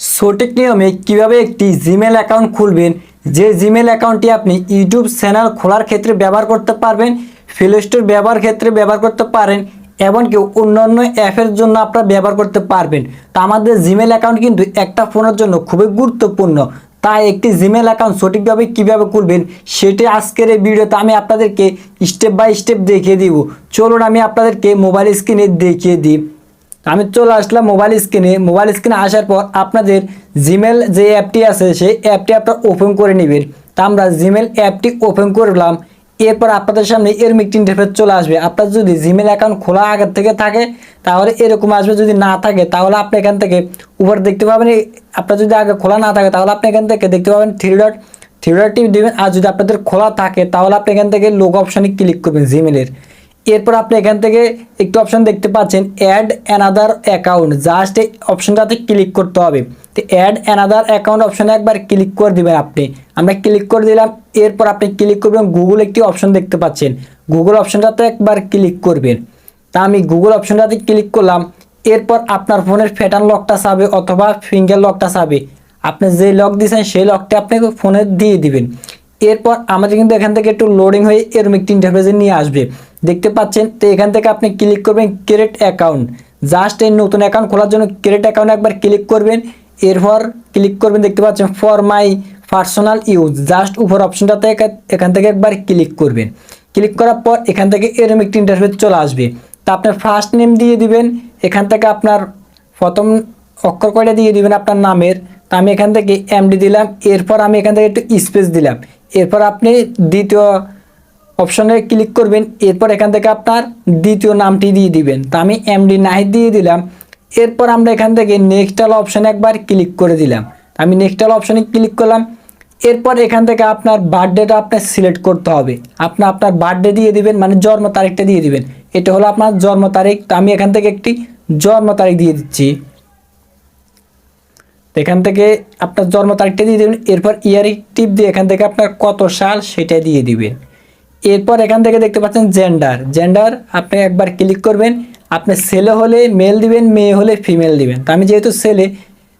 সঠিক নিয়মে কীভাবে একটি জিমেল অ্যাকাউন্ট খুলবেন? যে জিমেল অ্যাকাউন্টটি আপনি ইউটিউব চ্যানেল খোলার ক্ষেত্রে ব্যবহার করতে পারবেন প্লে স্টোর ব্যবহার ক্ষেত্রে ব্যবহার করতে পারেন, এমনকি অন্যান্য অ্যাপের জন্য আপনারা ব্যবহার করতে পারবেন। তা আমাদের জিমেল অ্যাকাউন্ট কিন্তু একটা ফোনের জন্য খুবই গুরুত্বপূর্ণ। তাই একটি জিমেল অ্যাকাউন্ট সঠিকভাবে কীভাবে খুলবেন, সেটি আজকের এই ভিডিওতে আমি আপনাদেরকে স্টেপ বাই স্টেপ দেখিয়ে দিব। চলুন আমি আপনাদেরকে মোবাইল স্ক্রিনে দেখিয়ে দিই। আমি চলে আসলাম মোবাইল স্ক্রিনে মোবাইল স্ক্রিনে আসার পর আপনাদের জিমেল যে অ্যাপটি আছে, সেই অ্যাপটি আপনারা ওপেন করে নেবেন। তা আমরা জিমেল অ্যাপটি ওপেন করলাম এরপর আপনাদের সামনে এর মিটিং ইন্টারফেস চলে আসবে। আপনার যদি জিমেল অ্যাকাউন্ট খোলা আগের থেকে থাকে, তাহলে এরকম আসবে। যদি না থাকে, তাহলে আপনি এখান থেকে উপর দেখতে পাবেন আপনার যদি আগে খোলা না থাকে, তাহলে আপনি এখান থেকে দেখতে পাবেন থ্রি ডট থ্রি ডট টিপ দেবেন। আর যদি আপনাদের খোলা থাকে, তাহলে আপনি এখান থেকে লোক অপশানে ক্লিক করবেন জিমেলের এরপর আপনি এখান থেকে একটি অপশন দেখতে পাচ্ছেন অ্যাড অ্যানাদার অ্যাকাউন্ট জাস্ট এই অপশনটাতে ক্লিক করতে হবে। তো অ্যাড অ্যানাদার অ্যাকাউন্ট অপশনে একবার ক্লিক করে দিবেন আপনি। আমরা ক্লিক করে দিলাম, এরপর আপনি ক্লিক করবেন গুগল একটি অপশন দেখতে পাচ্ছেন। গুগল অপশনটাতে একবার ক্লিক করবেন। তা আমি গুগল অপশনটাতে ক্লিক করলাম, এরপর আপনার ফোনের ফ্যাটান লকটা চাবে অথবা ফিঙ্গার লকটা চাবে। আপনি যে লক দিয়েছেন, সেই লকটা আপনি ফোনে দিয়ে দিবেন। এরপর আমাদের কিন্তু এখান থেকে একটু লোডিং হয়ে এরম একটি ইন্টারফেসে নিয়ে আসবে। দেখতে পাচ্ছেন, তো এখান থেকে আপনি ক্লিক করবেন ক্রিয়েট অ্যাকাউন্ট জাস্ট এই নতুন অ্যাকাউন্ট খোলার জন্য ক্রিয়েট অ্যাকাউন্ট একবার ক্লিক করবেন। এরপর ক্লিক করবেন, দেখতে পাচ্ছেন for my personal use just উপর অপশনটাতে এখান থেকে একবার ক্লিক করবেন। ক্লিক করার পর এখান থেকে এরম একটি ইন্টারফেস চলে আসবে। তা আপনার ফার্স্ট নেম দিয়ে দিবেন, এখান থেকে আপনার প্রথম অক্ষর কয়টা দিয়ে দিবেন আপনার নামের, তা আমি এখান থেকে এমডি দিলাম। এরপর আমি এখান থেকে একটু স্পেস দিলাম। এরপর আপনি দ্বিতীয় অপশনে ক্লিক করবেন, এরপর এখান থেকে আপনার দ্বিতীয় নামটি দিয়ে দিবেন। তা আমি এমডি নাহিদ দিয়ে দিলাম। এরপর আমরা এখান থেকে নেক্সট আল অপশনে একবার ক্লিক করে দিলাম। আমি নেক্সট আল অপশনে ক্লিক করলাম। এরপর এখান থেকে আপনার বার্থডেটা আপনার সিলেক্ট করতে হবে। আপনি আপনার বার্থডে দিয়ে দিবেন মানে জন্ম তারিখটা দিয়ে দিবেন। এটা হলো আপনার জন্ম তারিখ। তো আমি এখান থেকে একটি জন্ম তারিখ দিয়ে দিচ্ছি। এখান থেকে আপনার জন্ম তারিখটা দিয়ে দেবেন। এরপর ইয়ার টিপ দিয়ে এখান থেকে আপনার কত সাল সেটা দিয়ে দিবেন। এরপর এখান থেকে দেখতে পাচ্ছেন জেন্ডার জেন্ডার আপনি একবার ক্লিক করবেন, আপনি ছেলে হলে মেল দিবেন, মেয়ে হলে ফিমেল দিবেন। তো আমি যেহেতু ছেলে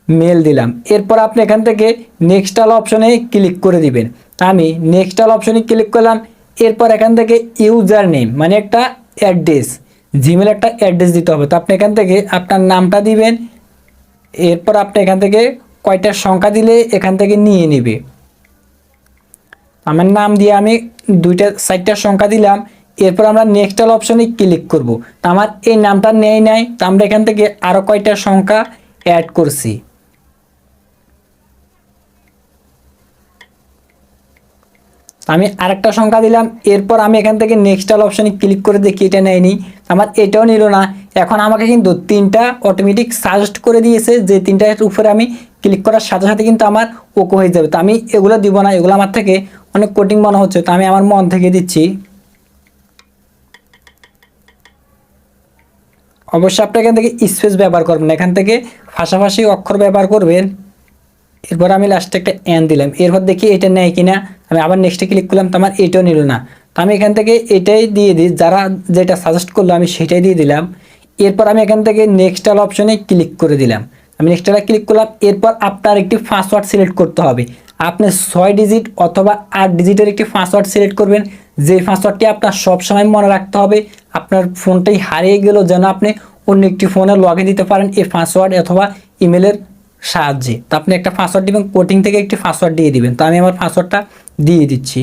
মেল দিলাম। এরপর আপনি এখান থেকে নেক্সট আল অপশনে ক্লিক করে দিবেন। আমি নেক্সট আল অপশনে ক্লিক করলাম। এরপর এখান থেকে ইউজার নেম মানে একটা অ্যাড্রেস জিমেল একটা অ্যাড্রেস দিতে হবে। তো আপনি এখান থেকে আপনার নামটা দিবেন। এরপর আপনি এখান থেকে কয়টা সংখ্যা দিলে এখান থেকে নিয়ে নেবে। আমার নাম দিয়ে আমি দুইটা, চারটা সংখ্যা দিলাম, এরপর আমরা নেক্সটাল অপশানে ক্লিক করব। তো আমার এই নামটা নেই নাই, তো আমরা এখান থেকে আরও কয়টা সংখ্যা অ্যাড করছি? আমি আরেকটা সংখ্যা দিলাম, এরপর আমি এখান থেকে নেক্সট আল অপশনে ক্লিক করে দেখি, এটা নেয়নি। আমার এটাও নিল না। এখন আমাকে কিন্তু তিনটা অটোমেটিক সাজেস্ট করে দিয়েছে, যে তিনটার উপরে আমি ক্লিক করার সাথে সাথে কিন্তু আমার ওকো হয়ে যাবে। তো আমি এগুলো দিব না, এগুলো আমার থেকে অনেক কঠিন মনে হচ্ছে, তো আমি আমার মন থেকে দিচ্ছি। অবশ্যই আপনি এখান থেকে স্পেস ব্যবহার করবেন এখান থেকে পাশাপাশি অক্ষর ব্যবহার করবেন। এরপর আমি লাস্টে একটা এন দিলাম। এরপর দেখি এটা নেয় কিনা। আমি আবার নেক্সটে ক্লিক করলাম, তো আমার এটাও নিল না। তো আমি এখান থেকে এটাই দিয়ে দিই। যারা যেটা সাজেস্ট করল, আমি সেটাই দিয়ে দিলাম। এরপর আমি এখান থেকে নেক্সট আল অপশনে ক্লিক করে দিলাম। আমি নেক্সট আলা ক্লিক করলাম। এরপর আপনার একটি পাসওয়ার্ড সিলেক্ট করতে হবে। আপনি ছয় ডিজিট অথবা আট ডিজিটের একটি পাসওয়ার্ড সিলেক্ট করবেন। যে পাসওয়ার্ডটি আপনার সবসময় মনে রাখতে হবে, আপনার ফোনটাই হারিয়ে গেল যেন আপনি অন্য একটি ফোনে লগ দিতে পারেন। এই পাসওয়ার্ড অথবা ইমেলের সাহায্যে। তো আপনি একটা পাসওয়ার্ড দিবেন কোটিং থেকে একটি পাসওয়ার্ড দিয়ে দিবেন। তো আমি আমার পাসওয়ার্ডটা দিয়ে দিচ্ছি।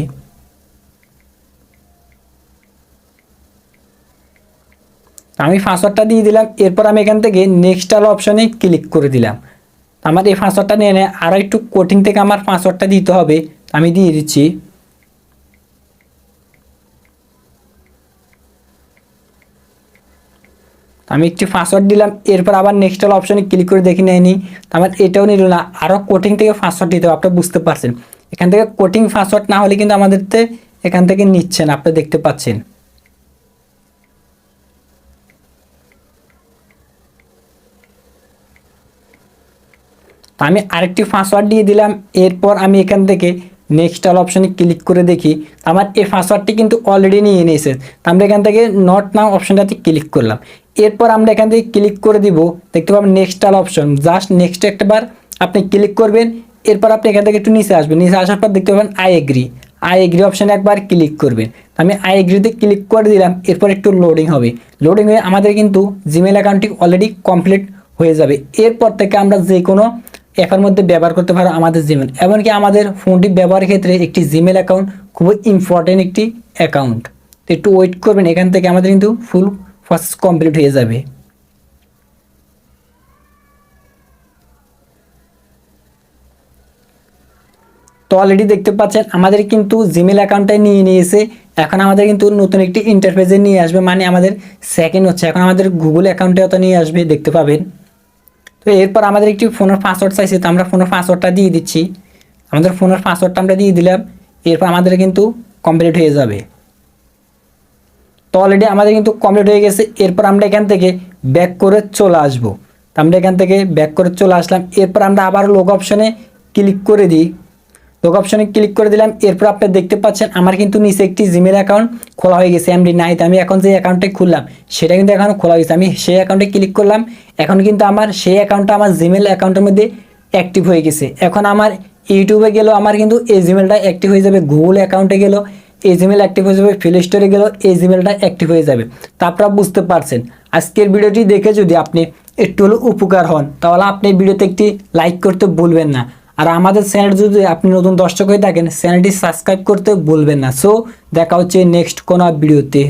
আমি পাসওয়ার্ডটা দিয়ে দিলাম। এরপর আমি এখান থেকে নেক্সট আলো অপশনে ক্লিক করে দিলাম। আমার এই পাসওয়ার্ডটা নিয়ে নেয় আরও একটু কোটিং থেকে আমার পাসওয়ার্ডটা দিতে হবে। আমি দিয়ে দিচ্ছি। আমি একটি পাসওয়ার্ড দিলাম, এরপর আবার নেক্সট অপশনে ক্লিক করে দেখি নেয়নি আমার এটাও নিল না। আরও কোটিং থেকে পাসওয়ার্ড দিতে হবে আপনি বুঝতে পারছেন। এখান থেকে কোটিং পাসওয়ার্ড না হলে কিন্তু আমাদেরতে এখান থেকে নিচ্ছেন, আপনি দেখতে পাচ্ছেন। আমি আরেকটি পাসওয়ার্ড দিয়ে দিলাম, এরপর আমি এখান থেকে নেক্সট অল অপশনে ক্লিক করে দেখি। আমার এই পাসওয়ার্ডটি কিন্তু অলরেডি নিয়ে নিয়েছে। আমরা এখান থেকে নট নাও অপশনটাতে ক্লিক করলাম। এরপর আমরা এখান থেকে ক্লিক করে দিব। দেখতে পাবেন next all option just next একটাবার আপনি ক্লিক করবেন। এরপর আপনি এখান থেকে একটু নিচে আসবেন। নিচে আসার পর দেখতে পাবেন আই এগ্রি আই এগ্রি অপশানে একবার ক্লিক করবেন। আমি আই এগ্রিতে ক্লিক করে দিলাম। এরপর একটু লোডিং হবে। লোডিং হয়ে আমাদের কিন্তু জিমেল অ্যাকাউন্টটি অলরেডি কমপ্লিট হয়ে যাবে। এরপর থেকে আমরা যে কোনো অ্যাপের মধ্যে ব্যবহার করতে পারো আমাদের জিমেল এমনকি আমাদের ফোনটি ব্যবহারের ক্ষেত্রে একটি জিমেল অ্যাকাউন্ট খুবই ইম্পর্টেন্ট একটি অ্যাকাউন্ট তো একটু ওয়েট করবেন। এখান থেকে আমাদের কিন্তু ফুল প্রসেস কমপ্লিট হয়ে যাবে। তো অলরেডি দেখতে পাচ্ছেন, আমাদের কিন্তু জিমেল অ্যাকাউন্টটাই নিয়ে নিয়েছে। এখন আমাদের কিন্তু নতুন একটি ইন্টারফেসে নিয়ে আসবে মানে আমাদের সেকেন্ড হচ্ছে। এখন আমাদের গুগল অ্যাকাউন্টে অত নিয়ে আসবে, দেখতে পাবেন। তো এরপর আমাদের একটি ফোনের পাসওয়ার্ড চাইছে, তো আমরা ফোনের পাসওয়ার্ডটা দিয়ে দিচ্ছি। আমাদের ফোনের পাসওয়ার্ডটা আমরা দিয়ে দিলাম, এরপর আমাদের কিন্তু কমপ্লিট হয়ে যাবে। তো অলরেডি আমাদের কিন্তু কমপ্লিট হয়ে গেছে। এরপর আমরা এখান থেকে ব্যাক করে চলে আসব। তো আমরা এখান থেকে ব্যাক করে চলে আসলাম। এরপর আমরা আবার লোক অপশনে ক্লিক করে দিই। লোক অপশনে ক্লিক করে দিলাম। এরপর আপনি দেখতে পাচ্ছেন আমার কিন্তু নিচে একটি জিমেল অ্যাকাউন্ট খোলা হয়ে গেছে। এমডি নাইতে আমি এখন যে অ্যাকাউন্টে খুললাম, সেটা কিন্তু এখন খোলা হয়েছে। আমি সেই অ্যাকাউন্টে ক্লিক করলাম। এখন কিন্তু আমার সেই অ্যাকাউন্টটা আমার জিমেল অ্যাকাউন্টের মধ্যে অ্যাক্টিভ হয়ে গেছে। এখন আমার ইউটিউবে গেলেও আমার কিন্তু এই জিমেলটা অ্যাক্টিভ হয়ে যাবে। গুগল অ্যাকাউন্টে গেলেও। এই জিমেল অ্যাক্টিভ হয়ে যাবে প্লে স্টোরে গেলেও এই জিমেলটা অ্যাক্টিভ হয়ে যাবে। তা আপনারা বুঝতে পারছেন। আজকের ভিডিওটি দেখে যদি আপনি একটু হলেও উপকার হন, তাহলে আপনি ভিডিওতে একটি লাইক করতে ভুলবেন না। আর আমাদের চ্যানেল যদি আপনি নতুন দর্শক হয়ে থাকেন চ্যানেলটি সাবস্ক্রাইব করতে ভুলবেন না। সো দেখা হচ্ছে নেক্সট কোনো ভিডিওতে।